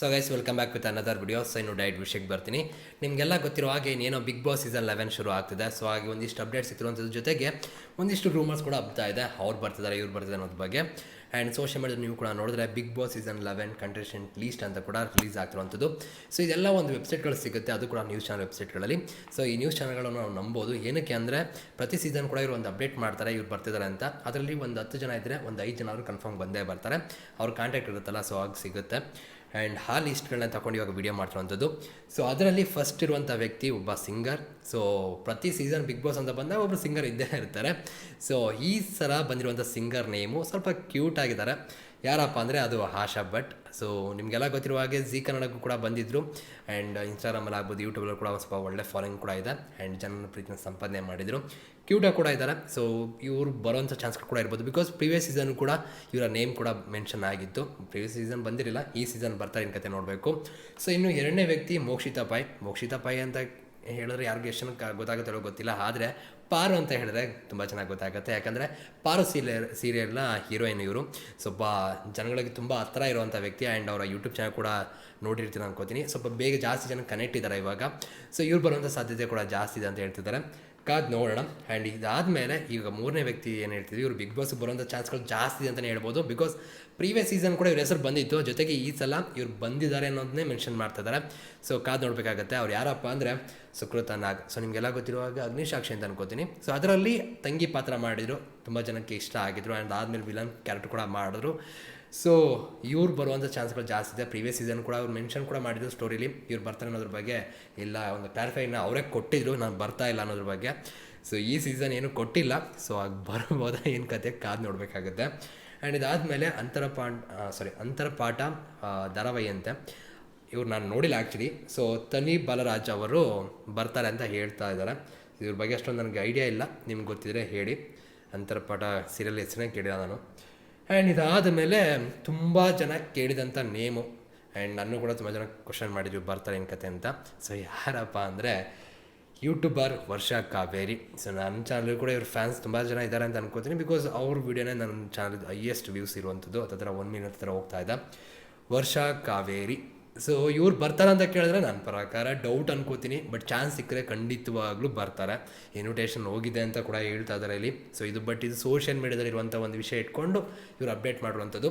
So guys welcome back with another video so ಇನ್ನು diet ವಿಷಯಕ್ಕೆ ಬರ್ತೀನಿ. ನಿಮಗೆಲ್ಲ ಗೊತ್ತಿರೋ ಹಾಗೆ ಇನ್ನೇನೋ ಬಿಗ್ ಬಾಸ್ ಸೀಸನ್ ಲೆವೆನ್ ಶುರು ಆಗ್ತಿದೆ. ಸೊ ಹಾಗೆ ಒಂದಿಷ್ಟು ಅಪ್ಡೇಟ್ಸ್ ಸಿಕ್ತಿರುವಂಥದ್ರ ಜೊತೆಗೆ ಒಂದಿಷ್ಟು ರೂಮರ್ಸ್ ಕೂಡ ಹಬ್ತಾ ಇದೆ. ಅವ್ರು ಬರ್ತಿದ್ದಾರೆ ಇವ್ರು ಬರ್ತಿದ್ದಾರೆ ಅನ್ನೋದ್ರ ಬಗ್ಗೆ. ಆ್ಯಂಡ್ ಸೋಷಿಯಲ್ ಮೀಡಿಯಾದಲ್ಲಿ ನೀವು ಕೂಡ ನೋಡಿದ್ರೆ Bigg Boss season eleven contestant list ಅಂತ ಕೂಡ ರಿಲೀಸ್ ಆಗ್ತಿರುವಂಥದ್ದು. ಸೊ ಇದೆಲ್ಲ ಒಂದು ವೆಬ್ಸೈಟ್ಗಳು ಸಿಗುತ್ತೆ. ಅದು ಕೂಡ ನ್ಯೂಸ್ ಚಾನಲ್ ವೆಬ್ಸೈಟ್ಗಳಲ್ಲಿ ಸೊ ಈ ನ್ಯೂಸ್ ಚಾನಲ್ಗಳನ್ನು ನಾವು ನಂಬೋದು. ಏನಕ್ಕೆ ಅಂದರೆ ಪ್ರತಿ ಸೀಸನ್ ಕೂಡ ಇವರು ಒಂದು ಅಪ್ಡೇಟ್ ಮಾಡ್ತಾರೆ, ಇವ್ರು ಬರ್ತಿದ್ದಾರೆ ಅಂತ. ಅದರಲ್ಲಿ ಒಂದು ಹತ್ತು ಜನ ಇದ್ದರೆ ಒಂದು ಐದು ಜನ ಅವರು ಕನ್ಫರ್ಮ್ ಬಂದೇ ಬರ್ತಾರೆ. ಅವ್ರ ಕಾಂಟ್ಯಾಕ್ಟ್ ಇರುತ್ತಲ್ಲ ಸೊ ಆಗ ಸಿಗುತ್ತೆ. ಆ್ಯಂಡ್ ಆ ಲಿಸ್ಟ್ಗಳನ್ನ ತಗೊಂಡು ಇವಾಗ ವಿಡಿಯೋ ಮಾಡ್ತಿರುವಂಥದ್ದು. ಸೊ ಅದರಲ್ಲಿ ಫಸ್ಟ್ ಇರುವಂಥ ವ್ಯಕ್ತಿ ಒಬ್ಬ ಸಿಂಗರ್ ಸೊ ಪ್ರತಿ ಸೀಸನ್ ಬಿಗ್ ಬಾಸ್ ಅಂತ ಬಂದಾಗ ಒಬ್ಬರು ಸಿಂಗರ್ ಇದ್ದೇ ಇರ್ತಾರೆ. ಸೊ ಈ ಸಲ ಬಂದಿರುವಂಥ ಸಿಂಗರ್ ನೇಮು ಸ್ವಲ್ಪ ಕ್ಯೂಟ್ ಆಗಿದ್ದಾರೆ. ಯಾರಪ್ಪ ಅಂದರೆ ಅದು ಆಶಾ ಭಟ್. ಸೊ ನಿಮಗೆಲ್ಲ ಗೊತ್ತಿರುವ ಹಾಗೆ ಜಿ ಕನ್ನಡಕ್ಕೂ ಕೂಡ ಬಂದಿದ್ದರು ಆ್ಯಂಡ್ ಇನ್ಸ್ಟಾಗ್ರಾಮಲ್ಲಿ ಆಗ್ಬೋದು ಯೂಟ್ಯೂಬಲ್ಲಿ ಕೂಡ ಒಂದು ಸ್ವಲ್ಪ ಒಳ್ಳೆ ಫಾಲೋಯಿಂಗ್ ಕೂಡ ಇದೆ. ಆ್ಯಂಡ್ ಜನರ ಪ್ರೀತಿನ ಸಂಪಾದನೆ ಮಾಡಿದರು. ಕ್ಯೂಟಾಗಿ ಕೂಡ ಇದ್ದಾರೆ. ಸೊ ಇವರು ಬರೋಂಥ ಚಾನ್ಸ್ ಕೂಡ ಇರ್ಬೋದು. ಬಿಕಾಸ್ ಪ್ರೀವಿಯಸ್ ಸೀಸನ್ ಕೂಡ ಇವರ ನೇಮ್ ಕೂಡ ಮೆನ್ಷನ್ ಆಗಿತ್ತು. ಪ್ರೀವಿಯಸ್ ಸೀಸನ್ ಬಂದಿರಲಿಲ್ಲ. ಈ ಸೀಸನ್ ಬರ್ತಾರೆ ಇನ್ನು ಕತೆ ನೋಡಬೇಕು. ಸೊ ಇನ್ನು ಎರಡನೇ ವ್ಯಕ್ತಿ ಮೋಕ್ಷಿತಾ ಪಾಯ್ ಮೋಕ್ಷಿತಾ ಪಾಯ್ ಅಂತ ಹೇಳಿದ್ರೆ ಯಾರಿಗೆ ಎಷ್ಟು ಜನಕ್ಕೆ ಗೊತ್ತಿಲ್ಲ. ಆದರೆ ಪಾರು ಅಂತ ಹೇಳಿದ್ರೆ ತುಂಬ ಚೆನ್ನಾಗಿ ಗೊತ್ತಾಗುತ್ತೆ. ಯಾಕಂದರೆ ಪಾರು ಸೀರಿಯಲ್, ಸೀರಿಯಲ್ನ ಹೀರೋಯಿನ್ ಇವರು. ಸ್ವಲ್ಪ ಜನಗಳಿಗೆ ತುಂಬ ಹತ್ತಿರ ಇರುವಂಥ ವ್ಯಕ್ತಿ ಆ್ಯಂಡ್ ಅವರ ಯೂಟ್ಯೂಬ್ ಚಾನಲ್ ಕೂಡ ನೋಡಿರ್ತೀನಿ ಅನ್ಕೋತೀನಿ. ಸ್ವಲ್ಪ ಬೇಗ ಜಾಸ್ತಿ ಜನ ಕನೆಕ್ಟ್ ಇದ್ದಾರೆ ಇವಾಗ. ಸೊ ಇವ್ರು ಬರುವಂಥ ಸಾಧ್ಯತೆ ಕೂಡ ಜಾಸ್ತಿ ಇದೆ ಅಂತ ಹೇಳ್ತಿದ್ದಾರೆ. ಕಾದ್ ನೋಡೋಣ. ಆ್ಯಂಡ್ ಇದಾದಮೇಲೆ ಈಗ ಮೂರನೇ ವ್ಯಕ್ತಿ ಏನು ಹೇಳ್ತಿದ್ವಿ? ಇವರು ಬಿಗ್ ಬಾಸ್ ಬರೋಂಥ ಚಾನ್ಸ್ಗಳು ಜಾಸ್ತಿ ಅಂತಲೇ ಹೇಳ್ಬೋದು. ಬಿಕಾಸ್ ಪ್ರೀವಿಯಸ್ ಸೀಸನ್ ಕೂಡ ಇವ್ರ ಹೆಸರು ಬಂದಿತ್ತು. ಜೊತೆಗೆ ಈ ಸಲ ಇವ್ರು ಬಂದಿದ್ದಾರೆ ಅನ್ನೋದನ್ನೇ ಮೆನ್ಷನ್ ಮಾಡ್ತಿದ್ದಾರೆ ಸೊ ಕಾದು ನೋಡಬೇಕಾಗತ್ತೆ. ಅವ್ರು ಯಾರಪ್ಪ ಅಂದರೆ ಸುಕೃತ ನಾಗ್. ಸೊ ನಿಮಗೆಲ್ಲ ಗೊತ್ತಿರುವಾಗ ಅಗ್ನಿಸಾಕ್ಷಿ ಅಂತ ಅನ್ಕೋತೀನಿ. ಸೊ ಅದರಲ್ಲಿ ತಂಗಿ ಪಾತ್ರ ಮಾಡಿದರು. ತುಂಬ ಜನಕ್ಕೆ ಇಷ್ಟ ಆಗಿದ್ರು. ಆ್ಯಂಡ್ ಆದಮೇಲೆ ವಿಲನ್ ಕ್ಯಾರೆಕ್ಟರ್ ಕೂಡ ಮಾಡಿದ್ರು. ಸೊ ಇವ್ರು ಬರುವಂಥ ಚಾನ್ಸ್ಗಳು ಜಾಸ್ತಿ ಇದೆ. ಪ್ರೀವಿಯಸ್ ಸೀಸನ್ ಕೂಡ ಅವ್ರು ಮೆನ್ಷನ್ ಕೂಡ ಮಾಡಿದ್ರು ಸ್ಟೋರಿಲಿ ಇವ್ರು ಬರ್ತಾರೆ ಅನ್ನೋದ್ರ ಬಗ್ಗೆ. ಇಲ್ಲ, ಒಂದು ಕ್ಲಾರಿಫೈನ ಅವರೇ ಕೊಟ್ಟಿದ್ರು, ನಾನು ಬರ್ತಾ ಇಲ್ಲ ಅನ್ನೋದ್ರ ಬಗ್ಗೆ. ಸೊ ಈ ಸೀಸನ್ ಏನು ಕೊಟ್ಟಿಲ್ಲ. ಸೊ ಆಗ ಬರ್ಬೋದಾ ಏನು ಕತೆ ಕಾದು ನೋಡಬೇಕಾಗುತ್ತೆ. ಆ್ಯಂಡ್ ಇದಾದಮೇಲೆ ಅಂತರ ಪಾಂಡ್ ಸಾರಿ ಅಂತರ ಪಾಠ ಧಾರಾವಾಹಿ ಅಂತೆ ಇವ್ರು ನಾನು ನೋಡಿಲ್ಲ ಆ್ಯಕ್ಚುಲಿ ಸೊ ತನಿ ಬಾಲರಾಜ್ ಅವರು ಬರ್ತಾರೆ ಅಂತ ಹೇಳ್ತಾ ಇದ್ದಾರೆ ಇವ್ರ ಬಗ್ಗೆ ಅಷ್ಟೊಂದು ನನಗೆ ಐಡಿಯಾ ಇಲ್ಲ. ನಿಮ್ಗೆ ಗೊತ್ತಿದ್ರೆ ಹೇಳಿ. ಅಂತರಪಾಠ ಸೀರಿಯಲ್ ಹೆಸರೇ ಕೇಳಿಲ್ಲ ನಾನು. ಆ್ಯಂಡ್ ಇದಾದ ಮೇಲೆ ತುಂಬ ಜನ ಕೇಳಿದಂಥ ನೇಮು. ಆ್ಯಂಡ್ ನಾನು ಕೂಡ ತುಂಬ ಜನ ಕ್ವಶನ್ ಮಾಡಿದ್ವಿ ಬರ್ತಾರೆ ಏನು ಕತೆ ಅಂತ. ಸೊ ಯಾರಪ್ಪ ಅಂದರೆ ಯೂಟ್ಯೂಬರ್ ವರ್ಷ ಕಾವೇರಿ. ಸೊ ನನ್ನ ಚಾನಲ್ ಕೂಡ ಇವ್ರ ಫ್ಯಾನ್ಸ್ ತುಂಬ ಜನ ಇದ್ದಾರೆ ಅಂತ ಅನ್ಕೋತೀನಿ ಬಿಕಾಸ್ ಅವ್ರ ವಿಡಿಯೋನೇ ನನ್ನ ಚಾನಲ್ ಹೈಯೆಸ್ಟ್ ವ್ಯೂಸ್ ಇರುವಂಥದ್ದು ಅದರ ಒನ್ ಮಿನಿಟ್ ಹತ್ರ ಹೋಗ್ತಾ ಇದೆ. ವರ್ಷ ಕಾವೇರಿ. ಸೊ ಇವ್ರು ಬರ್ತಾರೆ ಅಂತ ಕೇಳಿದ್ರೆ ನನ್ನ ಪ್ರಕಾರ ಡೌಟ್ ಅನ್ಕೋತೀನಿ ಬಟ್ ಚಾನ್ಸ್ ಸಿಕ್ಕರೆ ಖಂಡಿತವಾಗ್ಲೂ ಬರ್ತಾರೆ. ಇನ್ವಿಟೇಷನ್ ಹೋಗಿದೆ ಅಂತ ಕೂಡ ಹೇಳ್ತಾ ಇದ್ದಾರೆ ಇಲ್ಲಿ. ಸೊ ಇದು ಬಟ್ ಇದು ಸೋಷಿಯಲ್ ಮೀಡಿಯಾದಲ್ಲಿ ಇರುವಂಥ ಒಂದು ವಿಷಯ ಇಟ್ಕೊಂಡು ಇವ್ರು ಅಪ್ಡೇಟ್ ಮಾಡುವಂಥದ್ದು.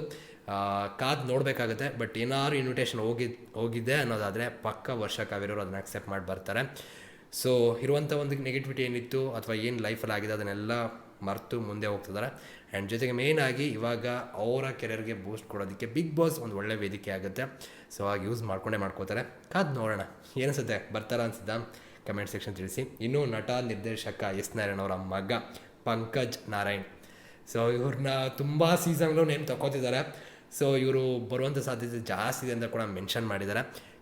ಕಾದು ನೋಡಬೇಕಾಗುತ್ತೆ ಬಟ್ ಏನಾದ್ರು ಇನ್ವಿಟೇಷನ್ ಹೋಗಿ, ಹೋಗಿದೆ ಅನ್ನೋದಾದರೆ ಪಕ್ಕ ವರ್ಷ ಕಾವೇರಿಯವರು ಅದನ್ನ ಅಕ್ಸೆಪ್ಟ್ ಮಾಡಿ ಬರ್ತಾರೆ. ಸೊ ಇರುವಂಥ ಒಂದು ನೆಗೆಟಿವಿಟಿ ಏನಿತ್ತು, ಅಥವಾ ಏನು ಲೈಫಲ್ಲಿ ಆಗಿದೆ, ಅದನ್ನೆಲ್ಲ ಮರೆತು ಮುಂದೆ ಹೋಗ್ತಿದ್ದಾರೆ ಆ್ಯಂಡ್ ಜೊತೆಗೆ ಮೇಯ್ನಾಗಿ ಇವಾಗ ಅವರ ಕೆರಿಯರ್ಗೆ ಬೂಸ್ಟ್ ಕೊಡೋದಕ್ಕೆ ಬಿಗ್ ಬಾಸ್ ಒಂದು ಒಳ್ಳೆ ವೇದಿಕೆ ಆಗುತ್ತೆ. ಸೊ ಆಗ ಯೂಸ್ ಮಾಡ್ಕೊಂಡೇ ಮಾಡ್ಕೋತಾರೆ. ಕಾದು ನೋಡೋಣ. ಏನಿಸುತ್ತೆ ಬರ್ತಾರ ಅನ್ಸುತ್ತಾ? ಕಮೆಂಟ್ ಸೆಕ್ಷನ್ ತಿಳಿಸಿ. ಇನ್ನು ನಟ, ನಿರ್ದೇಶಕ ಎಸ್ ನಾರಾಯಣ್ ಅವರ ಮಗ ಪಂಕಜ್ ನಾರಾಯಣ್. ಸೊ ಇವ್ರನ್ನ ತುಂಬ ಸೀಸನ್ಗಳು ನೇಮ್ ತಗೋತಿದ್ದಾರೆ ಸೊ ಇವರು ಬರುವಂಥ ಸಾಧ್ಯತೆ ಜಾಸ್ತಿ ಇದೆ ಅಂತ ಕೂಡ ಮೆನ್ಷನ್ ಮಾಡಿದ್ದಾರೆ.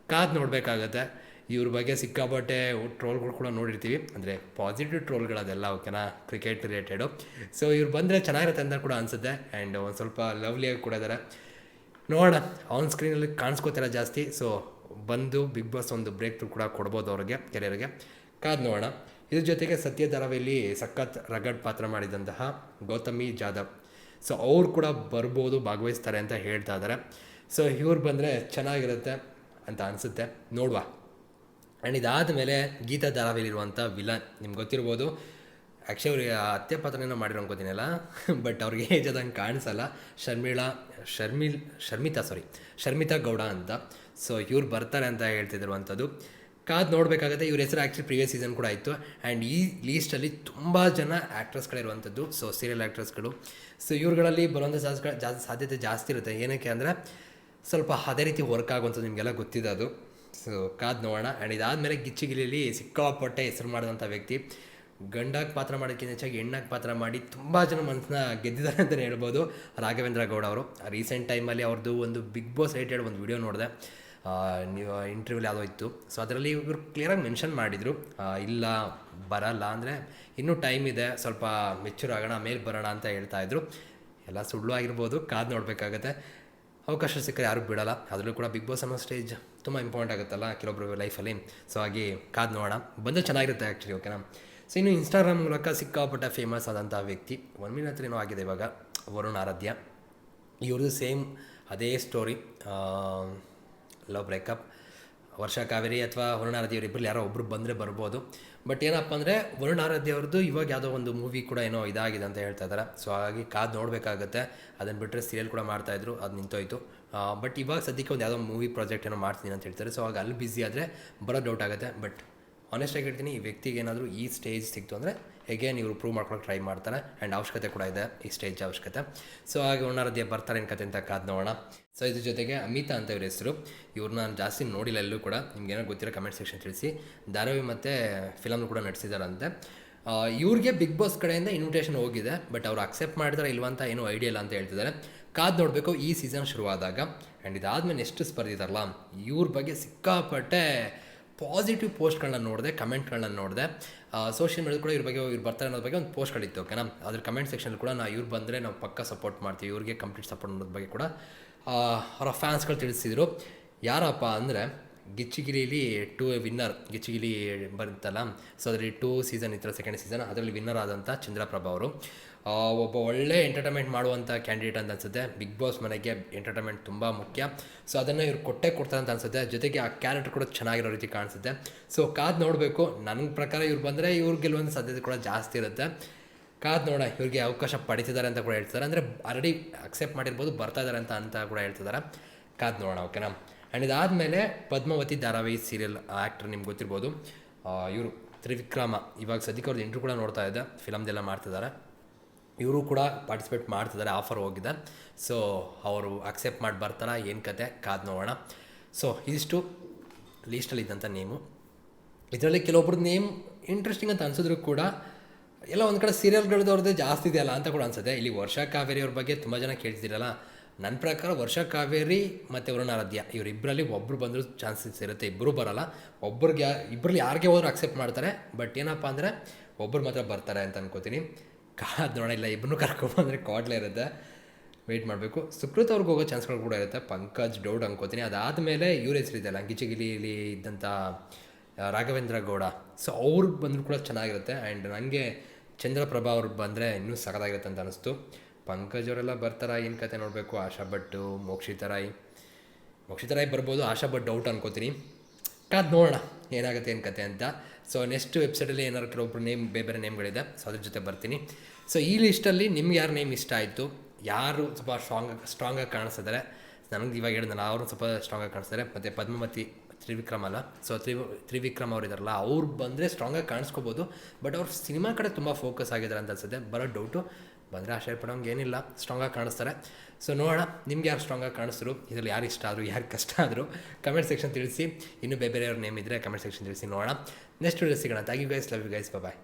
ಕಾದು ನೋಡಬೇಕಾಗತ್ತೆ. ಇವ್ರ ಬಗ್ಗೆ ಸಿಕ್ಕಾಪಟ್ಟೆ ಟ್ರೋಲ್ಗಳು ಕೂಡ ನೋಡಿರ್ತೀವಿ. ಅಂದರೆ ಪಾಸಿಟಿವ್ ಟ್ರೋಲ್ಗಳದೆಲ್ಲ ಓಕೆನಾ? ಕ್ರಿಕೆಟ್ ರಿಲೇಟೆಡು ಸೊ ಇವ್ರು ಬಂದರೆ ಚೆನ್ನಾಗಿರುತ್ತೆ ಅಂತ ಕೂಡ ಅನಿಸುತ್ತೆ. ಆ್ಯಂಡ್ ಒಂದು ಸ್ವಲ್ಪ ಲವ್ಲಿಯಾಗಿ ಕೂಡ ಇದ್ದಾರೆ ನೋಡೋಣ. ಆನ್ ಸ್ಕ್ರೀನಲ್ಲಿ ಕಾಣಿಸ್ಕೋತಿಲ್ಲ ಜಾಸ್ತಿ. ಸೊ ಬಂದು ಬಿಗ್ ಬಾಸ್ ಒಂದು ಬ್ರೇಕ್ ಥ್ರೂ ಕೂಡ ಕೊಡ್ಬೋದು ಅವ್ರಿಗೆ ಕೆರಿಯರ್ಗೆ ಕಾದು ನೋಡೋಣ. ಇದ್ರ ಜೊತೆಗೆ ಸತ್ಯ ಧಾರಾವಿಯಲ್ಲಿ ಸಖತ್ ರಗಡ್ ಪಾತ್ರ ಮಾಡಿದಂತಹ ಗೌತಮಿ ಜಾಧವ್. ಸೊ ಅವ್ರು ಕೂಡ ಬರ್ಬೋದು, ಭಾಗವಹಿಸ್ತಾರೆ ಅಂತ ಹೇಳ್ತಾ ಇದ್ದಾರೆ ಸೊ ಇವ್ರು ಬಂದರೆ ಚೆನ್ನಾಗಿರುತ್ತೆ ಅಂತ ಅನಿಸುತ್ತೆ. ನೋಡುವ. ಆ್ಯಂಡ್ ಇದಾದ ಮೇಲೆ ಗೀತಾ ಧಾರಾವಿಯಲ್ಲಿರುವಂಥ ವಿಲನ್ ನಿಮ್ಗೆ ಗೊತ್ತಿರ್ಬೋದು. ಆ್ಯಕ್ಚುಲಿ ಅವ್ರಿಗೆ ಹತ್ಯೆ ಪಾತ್ರನೇನೋ ಮಾಡಿರೋ ಅನ್ಕೋತೀನಲ್ಲ ಬಟ್ ಅವ್ರಿಗೆ ಏಜ್ ಅದಂಗೆ ಕಾಣಿಸಲ್ಲ. ಶರ್ಮಿಳಾ ಶರ್ಮಿಲ್ ಶರ್ಮಿತಾ ಸಾರಿ ಶರ್ಮಿತಾ ಗೌಡ ಅಂತ. ಸೊ ಇವ್ರು ಬರ್ತಾರೆ ಅಂತ ಹೇಳ್ತಿದ್ರು ಹೇಳ್ತಿದ್ರುವಂಥದ್ದು. ಕಾದು ನೋಡಬೇಕಾಗತ್ತೆ, ಇವ್ರ ಹೆಸರು ಆ್ಯಕ್ಚುಲಿ ಪ್ರೀವಿಯಸ್ ಸೀಸನ್ ಕೂಡ ಇತ್ತು. ಆ್ಯಂಡ್ ಈ ಲೀಸ್ಟಲ್ಲಿ ತುಂಬ ಜನ ಆ್ಯಕ್ಟ್ರಸ್ಗಳಿರುವಂಥದ್ದು ಸೊ ಸೀರಿಯಲ್ ಆ್ಯಕ್ಟ್ರಸ್ಗಳು ಸೊ ಇವ್ರುಗಳಲ್ಲಿ ಬರುವಂಥ ಜಾಸ್ತಿ ಸಾಧ್ಯತೆ ಜಾಸ್ತಿ ಇರುತ್ತೆ. ಏನಕ್ಕೆ ಅಂದರೆ ಸ್ವಲ್ಪ ಅದೇ ರೀತಿ ವರ್ಕ್ ಆಗುವಂಥದ್ದು ನಿಮಗೆಲ್ಲ ಗೊತ್ತಿದೆ ಅದು. ಸೊ ಕಾದ್ ನೋಡೋಣ. ಆ್ಯಂಡ್ ಇದಾದಮೇಲೆ ಗಿಚ್ಚಿಗಿಲಿಯಲ್ಲಿ ಸಿಕ್ಕಾಪಟ್ಟೆ ಹೆಸರು ಮಾಡಿದಂಥ ವ್ಯಕ್ತಿ. ಗಂಡಾಗಿ ಪಾತ್ರ ಮಾಡೋಕ್ಕಿಂತ ಹೆಚ್ಚಾಗಿ ಹೆಣ್ಣಾಗಿ ಪಾತ್ರ ಮಾಡಿ ತುಂಬ ಜನ ಮನಸ್ಸನ್ನ ಗೆದ್ದಿದ್ದಾರೆ ಅಂತಲೇ ಹೇಳ್ಬೋದು. ರಾಘವೇಂದ್ರ ಗೌಡ ಅವರು. ರೀಸೆಂಟ್ ಟೈಮಲ್ಲಿ ಅವ್ರದ್ದು ಒಂದು ಬಿಗ್ ಬಾಸ್ ರಿಲೇಟೆಡ್ ಒಂದು ವಿಡಿಯೋ ನೋಡಿದೆ. ನೀವು ಇಂಟರ್ವ್ಯೂಲಿ ಯಾವುದೋ ಇತ್ತು. ಸೊ ಅದರಲ್ಲಿ ಇವರು ಕ್ಲಿಯರಾಗಿ ಮೆನ್ಷನ್ ಮಾಡಿದರು. ಇಲ್ಲ, ಬರಲ್ಲ ಅಂದರೆ ಇನ್ನೂ ಟೈಮ್ ಇದೆ. ಸ್ವಲ್ಪ ಮೆಚ್ಯೂರ್ ಆಗೋಣ, ಮೇಲೆ ಬರೋಣ ಅಂತ ಹೇಳ್ತಾ ಇದ್ರು. ಎಲ್ಲ ಸುಳ್ಳು ಆಗಿರ್ಬೋದು. ಕಾದು ನೋಡಬೇಕಾಗತ್ತೆ. ಅವಕಾಶ ಸಿಕ್ಕರೆ ಯಾರು ಬಿಡಲ್ಲ. ಅದರಲ್ಲೂ ಕೂಡ ಬಿಗ್ ಬಾಸ್ ಅನ್ನೋ ಸ್ಟೇಜ್ ತುಂಬ ಇಂಪಾರ್ಟೆಂಟ್ ಆಗುತ್ತಲ್ಲ ಕೆಲವೊಬ್ಬರು ಲೈಫಲ್ಲಿ ಸೊ ಹಾಗೆ ಕಾದು ನೋಡೋಣ. ಬಂದು ಚೆನ್ನಾಗಿರುತ್ತೆ ಆ್ಯಕ್ಚುಲಿ ಓಕೆನಾ ಸೊ ಇನ್ನು ಇನ್ಸ್ಟಾಗ್ರಾಮ್ ಮೂಲಕ ಸಿಕ್ಕಾಪಟ್ಟ ಫೇಮಸ್ ಆದಂಥ ವ್ಯಕ್ತಿ ಒನ್ ಹತ್ರ ಏನೋ ಆಗಿದೆ ಇವಾಗ, ವರುಣ್ ಆರಾಧ್ಯ. ಇವ್ರದ್ದು ಸೇಮ್ ಅದೇ ಸ್ಟೋರಿ ಲವ್ ಬ್ರೇಕಪ್ ವರ್ಷ ಕಾವೇರಿ ಅಥವಾ ವರುಣಾರತಿ ಇವರಿಬ್ಬರಲ್ಲಿ ಯಾರೋ ಒಬ್ಬರು ಬಂದರೆ ಬರ್ಬೋದು. ಬಟ್ ಏನಪ್ಪ ಅಂದರೆ, ವರುಣಾರತಿ ಅವ್ರದ್ದು ಇವಾಗ ಯಾವುದೋ ಒಂದು ಮೂವಿ ಕೂಡ ಏನೋ ಇದಾಗಿದೆ ಅಂತ ಹೇಳ್ತಾ ಇದ್ದಾರೆ ಸೊ ಹಾಗಾಗಿ ಕಾದು ನೋಡಬೇಕಾಗತ್ತೆ. ಅದನ್ನು ಬಿಟ್ಟರೆ ಸೀರಿಯಲ್ ಕೂಡ ಮಾಡ್ತಾಯಿದ್ರು ಅದು ನಿಂತೋಯ್ತು. ಬಟ್ ಇವಾಗ ಸದ್ಯಕ್ಕೆ ಒಂದು ಯಾವುದೋ ಮೂವಿ ಪ್ರಾಜೆಕ್ಟ್ ಏನೋ ಮಾಡ್ತೀನಿ ಅಂತ ಹೇಳ್ತಾರೆ. ಸೊ ಆಗ ಅಲ್ಲಿ ಬ್ಯುಸಿ ಆದರೆ ಬರೋ ಡೌಟ್ ಆಗುತ್ತೆ. ಬಟ್ ಆನೆಸ್ಟಾಗಿ ಹೇಳ್ತೀನಿ, ಈ ವ್ಯಕ್ತಿಗೆ ಏನಾದರೂ ಈ ಸ್ಟೇಜ್ ಸಿಕ್ತು ಅಂದರೆ ಎಗೇನ್ ಇವರು ಪ್ರೂವ್ ಮಾಡ್ಕೊಳಕ್ಕೆ ಟ್ರೈ ಮಾಡ್ತಾರೆ ಆ್ಯಂಡ್ ಅವಶ್ಯಕತೆ ಕೂಡ ಇದೆ ಈ ಸ್ಟೇಜ್ ಅವಶ್ಯಕತೆ. ಸೊ ಹಾಗೆ ಉಣ್ಣಾರದ್ಯ ಬರ್ತಾರೆ ಏನು ಕತೆ ಅಂತ ಕಾದ್ ನೋಡೋಣ. ಸೊ ಇದ್ರ ಜೊತೆಗೆ ಅಮಿತಾ ಅಂತ ಇವ್ರ ಹೆಸರು. ಇವ್ರನ್ನ ನಾನು ಜಾಸ್ತಿ ನೋಡಿಲ್ಲ ಎಲ್ಲೂ ಕೂಡ. ನಿಮ್ಗೇನೋ ಗೊತ್ತಿರೋ ಕಮೆಂಟ್ ಸೆಕ್ಷನ್ ತಿಳಿಸಿ. ಧಾರಾವಿ ಮತ್ತು ಫಿಲಮ್ ಕೂಡ ನಡೆಸಿದಾರಂತೆ. ಇವ್ರಿಗೆ ಬಿಗ್ ಬಾಸ್ ಕಡೆಯಿಂದ ಇನ್ವಿಟೇಷನ್ ಹೋಗಿದೆ ಬಟ್ ಅವ್ರು ಅಕ್ಸೆಪ್ಟ್ ಮಾಡಿದ್ರೆ ಇಲ್ವಂತ ಏನೂ ಐಡಿಯಾ ಇಲ್ಲ ಅಂತ ಹೇಳ್ತಿದ್ದಾರೆ. ಕಾದು ನೋಡಬೇಕು, ಈ ಸೀಸನ್ ಶುರುವಾದಾಗ. ಆ್ಯಂಡ್ ಇದಾದ್ಮೇಲೆ ಎಷ್ಟು ಸ್ಪರ್ಧಿದಾರಲ್ಲ ಇವ್ರ ಬಗ್ಗೆ ಸಿಕ್ಕಾಪಟ್ಟೆ ಪಾಸಿಟಿವ್ ಪೋಸ್ಟ್ಗಳನ್ನ ನೋಡಿದೆ ಕಮೆಂಟ್ಗಳನ್ನ ನೋಡಿದೆ ಸೋಷಿಯಲ್ ಮೀಡಿಯಾ ಕೂಡ ಇವ್ರ ಬಗ್ಗೆ, ಇವ್ರು ಬರ್ತಾರೆ ಅನ್ನೋದ್ರ ಬಗ್ಗೆ ಒಂದು ಪೋಸ್ಟ್ಗಳಿತ್ತು ಓಕೆನಾ ಅದ್ರ ಕಮೆಂಟ್ ಸೆಕ್ಷನ್ ಕೂಡ ನಾವು ಇವ್ರು ಬಂದರೆ ನಾವು ಪಕ್ಕ ಸಪೋರ್ಟ್ ಮಾಡ್ತೀವಿ, ಇವ್ರಿಗೆ ಕಂಪ್ಲೀಟ್ ಸಪೋರ್ಟ್ ಅನ್ನೋದ್ರ ಬಗ್ಗೆ ಕೂಡ ಅವರ ಫ್ಯಾನ್ಸ್ಗಳು ತಿಳಿಸಿದರು ಯಾರಪ್ಪ ಅಂದರೆ ಗಿಚ್ಚಿಗಿಲಿಲಿ ಟೂ ವಿನ್ನರ್, ಗಿಚ್ಚಿಗಿಲಿ ಬರುತ್ತಲ್ಲ ಸೊ ಅದರಲ್ಲಿ ಟೂ ಸೀಸನ್ ಇತ್ತು ಸೆಕೆಂಡ್ ಸೀಸನ್ ಅದರಲ್ಲಿ ವಿನ್ನರ್ ಆದಂಥ ಚಂದ್ರಪ್ರಭಾ ಅವರು. ಒಬ್ಬ ಒಳ್ಳೆ ಎಂಟರ್ಟೈನ್ಮೆಂಟ್ ಮಾಡುವಂಥ ಕ್ಯಾಂಡಿಡೇಟ್ ಅಂತ ಅನ್ಸುತ್ತೆ. ಬಿಗ್ ಬಾಸ್ ಮನೆಗೆ ಎಂಟರ್ಟೈನ್ಮೆಂಟ್ ತುಂಬ ಮುಖ್ಯ. ಸೊ ಅದನ್ನು ಇವರು ಕೊಟ್ಟೆ ಕೊಡ್ತಾರೆ ಅಂತ ಅನ್ಸುತ್ತೆ. ಜೊತೆಗೆ ಆ ಕ್ಯಾರೆಕ್ಟರ್ ಕೂಡ ಚೆನ್ನಾಗಿರೋ ರೀತಿ ಕಾಣಿಸುತ್ತೆ. ಸೊ ಕಾದ್ ನೋಡಬೇಕು. ನನ್ನ ಪ್ರಕಾರ ಇವ್ರು ಬಂದರೆ ಇವ್ರು ಗೆಲ್ಲುವಂಥ ಸಾಧ್ಯತೆ ಕೂಡ ಜಾಸ್ತಿ ಇರುತ್ತೆ. ಕಾದ್ ನೋಡ ಇವ್ರಿಗೆ ಅವಕಾಶ ಪಡಿತಿದ್ದಾರೆ ಅಂತ ಕೂಡ ಹೇಳ್ತಾರೆ ಅಂದರೆ ಆಲ್ರೆಡಿ ಅಕ್ಸೆಪ್ಟ್ ಮಾಡಿರ್ಬೋದು, ಬರ್ತಾ ಇದ್ದಾರೆ ಅಂತ ಅಂತ ಕೂಡ ಹೇಳ್ತಿದ್ದಾರೆ. ಕಾದ್ ನೋಡೋಣ ಓಕೆನಾ ಆ್ಯಂಡ್ ಇದಾದಮೇಲೆ ಪದ್ಮಾವತಿ ಧಾರಾವಾಹಿ ಸೀರಿಯಲ್ ಆ್ಯಕ್ಟ್ರ್ ನಿಮ್ಗೆ ಗೊತ್ತಿರ್ಬೋದು. ಇವರು ತ್ರಿವಿಕ್ರಮ, ಇವಾಗ ಸದ್ಯಕ್ಕೆ ಅವ್ರದ್ದು ಇಂಟ್ರೂ ಕೂಡ ನೋಡ್ತಾ ಇದ್ದೆ, ಫಿಲಮ್ದೆಲ್ಲ ಮಾಡ್ತಿದ್ದಾರೆ ಇವರು ಕೂಡ ಪಾರ್ಟಿಸಿಪೇಟ್ ಮಾಡ್ತಿದ್ದಾರೆ ಆಫರ್ ಹೋಗಿದೆ ಸೊ ಅವರು ಅಕ್ಸೆಪ್ಟ್ ಮಾಡಿ ಬರ್ತಾರಾ, ಏನು ಕತೆ, ಕಾದು ನೋಡೋಣ. ಸೊ ಇದಿಷ್ಟು ಲೀಸ್ಟಲ್ಲಿ ಇದ್ದಂಥ ನೇಮು ಇದರಲ್ಲಿ ಕೆಲವೊಬ್ರದ್ದು ನೇಮ್ ಇಂಟ್ರೆಸ್ಟಿಂಗ್ ಅಂತ ಅನ್ಸಿದ್ರು ಕೂಡ, ಎಲ್ಲ ಒಂದು ಕಡೆ ಸೀರಿಯಲ್ಗಳದವ್ರದ್ದೇ ಜಾಸ್ತಿ ಇದೆಯಲ್ಲ ಅಂತ ಕೂಡ ಅನ್ಸುತ್ತೆ. ಇಲ್ಲಿ ವರ್ಷ ಕಾವೇರಿ ಅವ್ರ ಬಗ್ಗೆ ತುಂಬ ಜನ ಕೇಳ್ತಿದ್ದೀರಲ್ಲ ನನ್ನ ಪ್ರಕಾರ ವರ್ಷ ಕಾವೇರಿ ಮತ್ತು ವರುಣಾರಾಧ್ಯ ಇವರಿಬ್ಬರಲ್ಲಿ ಒಬ್ಬರು ಬಂದರೂ ಚಾನ್ಸಸ್ ಇರುತ್ತೆ ಇಬ್ಬರು ಬರೋಲ್ಲ. ಒಬ್ರಿಗೆ ಯಾ ಇಬ್ಬರಲ್ಲಿ ಯಾರಿಗೆ ಹೋದ್ರೂ ಅಕ್ಸೆಪ್ಟ್ ಮಾಡ್ತಾರೆ ಬಟ್ ಏನಪ್ಪ ಅಂದರೆ ಒಬ್ಬರು ಮಾತ್ರ ಬರ್ತಾರೆ ಅಂತ ಅನ್ಕೋತೀನಿ. ಕಾದು ನೋಡಿಲ್ಲ ಇಬ್ಬರನ್ನೂ ಕರ್ಕೊಂಬಂದರೆ ಕಾಡ್ಲೇ ಇರುತ್ತೆ. ವೆಯ್ಟ್ ಮಾಡಬೇಕು. ಸುಕೃತ್ ಅವ್ರಿಗೆ ಹೋಗೋ ಚಾನ್ಸ್ಗಳು ಕೂಡ ಇರುತ್ತೆ. ಪಂಕಜ್ ಡೌಟ್ ಅನ್ಕೋತೀನಿ. ಅದಾದಮೇಲೆ ಇವ್ರ ಹೆಸರಿದೆಯಲ್ಲ ಗಿಚಿಗಿಲಿಲಿ ಇದ್ದಂಥ ರಾಘವೇಂದ್ರ ಗೌಡ. ಸೊ ಅವ್ರಿಗೆ ಬಂದರೂ ಕೂಡ ಚೆನ್ನಾಗಿರುತ್ತೆ. ಆ್ಯಂಡ್ ನನಗೆ ಚಂದ್ರಪ್ರಭಾ ಅವ್ರು ಬಂದರೆ ಇನ್ನೂ ಸಖತ್ತಾಗಿರುತ್ತೆ ಅಂತ ಅನಿಸ್ತು. ಪಂಕಜ್ ಅವರೆಲ್ಲ ಬರ್ತಾರ? ಏನು ಕತೆ ನೋಡಬೇಕು? ಆಶಾ ಭಟ್ಟು ಮೋಕ್ಷಿತಾ ರಾಯ್ ಮೋಕ್ಷಿತಾ ರಾಯ್ ಬರ್ಬೋದು, ಆಶಾ ಭಟ್ ಡೌಟ್ ಅನ್ಕೋತೀನಿ. ಕಾದು ನೋಡೋಣ, ಏನಾಗುತ್ತೆ, ಏನು ಕತೆ ಅಂತ. ಸೊ ನೆಕ್ಸ್ಟ್ ವೆಬ್ಸೈಟಲ್ಲಿ ಏನಾದ್ರು ಕೆಲವೊಬ್ರು ನೇಮ್ ಬೇರೆ ಬೇರೆ ನೇಮ್ಗಳಿದೆ ಸೊ ಅದ್ರ ಜೊತೆ ಬರ್ತೀನಿ. ಸೊ ಈ ಲಿಸ್ಟಲ್ಲಿ ನಿಮ್ಗೆ ಯಾರು ನೇಮ್ ಇಷ್ಟ ಆಯಿತು? ಯಾರು ಸ್ವಲ್ಪ ಸ್ಟ್ರಾಂಗ್ ಸ್ಟ್ರಾಂಗಾಗಿ ಕಾಣಿಸ್ತಿದ್ದಾರೆ ನನಗೆ ಇವಾಗ ಹೇಳಿದ್ನಲ್ಲ ಅವರು ಸ್ವಲ್ಪ ಸ್ಟ್ರಾಂಗಾಗಿ ಕಾಣಿಸ್ತಾರೆ ಮತ್ತು ಪದ್ಮಾವತಿ, ತ್ರಿವಿಕ್ರಮ್ ಅಲ್ಲ? ಸೊ ತ್ರಿ, ತ್ರಿವಿಕ್ರಮ್ ಅವ್ರು ಇದಾರಲ್ಲ, ಅವ್ರು ಬಂದರೆ ಸ್ಟ್ರಾಂಗಾಗಿ ಕಾಣಿಸ್ಕೋಬೋದು. ಬಟ್ ಅವ್ರು ಸಿನಿಮಾ ಕಡೆ ತುಂಬ ಫೋಕಸ್ ಆಗಿದ್ದಾರೆ ಅಂತ ಅನ್ಸುತ್ತೆ. ಬರೋ ಡೌಟು ಬಂದರೆ ಆಶ್ಚರ್ಯ ಪಡೋಂಗೆ ಏನಿಲ್ಲ ಸ್ಟ್ರಾಂಗಾಗಿ ಕಾಣಿಸ್ತಾರೆ. ಸೊ ನೋಡೋಣ, ನಿಮ್ಗೆ ಯಾರು ಸ್ಟ್ರಾಂಗಾಗಿ ಕಾಣಿಸ್ರು? ಇದರಲ್ಲಿ ಯಾರು ಇಷ್ಟ ಆದರೂ, ಯಾರು ಕಷ್ಟ ಆದರೂ? ಕಮೆಂಟ್ ಸೆಕ್ಷನ್ ತಿಳಿಸಿ. ಇನ್ನೂ ಬೇರೆ ಬೇರೆಯವ್ರ ನೇಮ್ ಇದ್ದರೆ ಕಮೆಂಟ್ ಸೆಕ್ಷನ್ ತಿಳಿಸಿ ನೋಡೋಣ. ನೆಕ್ಸ್ಟ್ ವಿಡಿಯೋ ಸಿಗೋಣ. Thank you guys love you guys bye